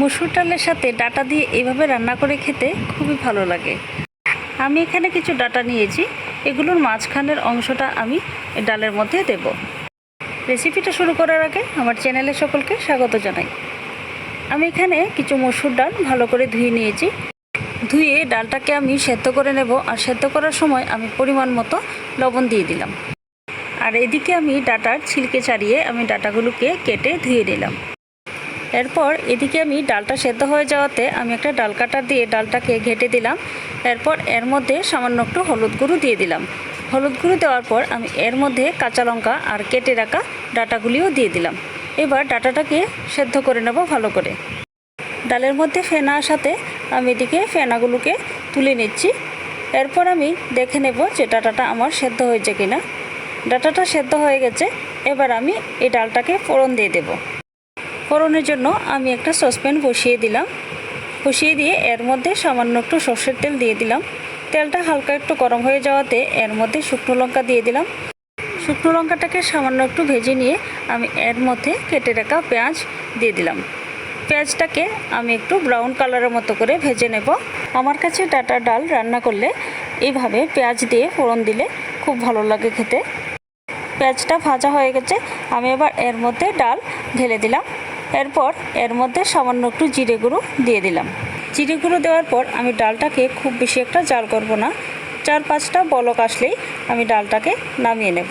মসুর ডালের সাথে ডাটা দিয়ে এভাবে রান্না করে খেতে খুবই ভালো লাগে। আমি এখানে কিছু ডাটা নিয়েছি, এগুলোর মাঝখানের অংশটা আমি ডালের মধ্যে দেব। রেসিপিটা শুরু করার আগে আমার চ্যানেলে সকলকে স্বাগত জানাই। আমি এখানে কিছু মসুর ডাল ভালো করে ধুয়ে নিয়েছি। ধুয়ে ডালটাকে আমি সেদ্ধ করে নেব আর সেদ্ধ করার সময় আমি পরিমাণ মতো লবণ দিয়ে দিলাম। আর এদিকে আমি ডাটার ছিলকে ছাড়িয়ে আমি ডাটাগুলোকে কেটে ধুয়ে নিলাম। এরপর এদিকে আমি ডালটা সেদ্ধ হয়ে যাওয়াতে আমি একটা ডাল কাটা দিয়ে ডালটাকে ঘেটে দিলাম। এরপর এর মধ্যে সামান্য একটু হলুদ গুঁড়ো দিয়ে দিলাম। হলুদ গুঁড়ো দেওয়ার পর আমি এর মধ্যে কাঁচা লঙ্কা আর কেটে রাখা ডাটাগুলিও দিয়ে দিলাম। এবার ডাটাটাকে সেদ্ধ করে নেব ভালো করে। ডালের মধ্যে ফেনা আসাতে আমি এদিকে ফেনাগুলোকে তুলে নিচ্ছি। এরপর আমি দেখে নেব যে ডাটাটা আমার সেদ্ধ হয়েছে কিনা। ডাটাটা সেদ্ধ হয়ে গেছে। এবার আমি এই ডালটাকে ফোড়ন দিয়ে দেবো। ফোড়নের জন্য আমি একটা সসপ্যান বসিয়ে দিলাম। বসিয়ে দিয়ে এর মধ্যে সামান্য একটু সর্ষের তেল দিয়ে দিলাম। তেলটা হালকা একটু গরম হয়ে যাওয়াতে এর মধ্যে শুকনো লঙ্কা দিয়ে দিলাম। শুকনো লঙ্কাটাকে সামান্য একটু ভেজে নিয়ে আমি এর মধ্যে কেটে রাখা পেঁয়াজ দিয়ে দিলাম। পেঁয়াজটাকে আমি একটু ব্রাউন কালারের মতো করে ভেজে নেব। আমার কাছে ডাটা ডাল রান্না করলে এইভাবে পেঁয়াজ দিয়ে ফোড়ন দিলে খুব ভালো লাগে খেতে। পেঁয়াজটা ভাজা হয়ে গেছে, আমি এবার এর মধ্যে ডাল ঢেলে দিলাম। এরপর এর মধ্যে সামান্য একটু জিরে গুঁড়ো দিয়ে দিলাম। জিরে গুঁড়ো দেওয়ার পর আমি ডালটাকে খুব বেশি একটা জাল করব না। চার পাঁচটা বলক আসলেই আমি ডালটাকে নামিয়ে নেব।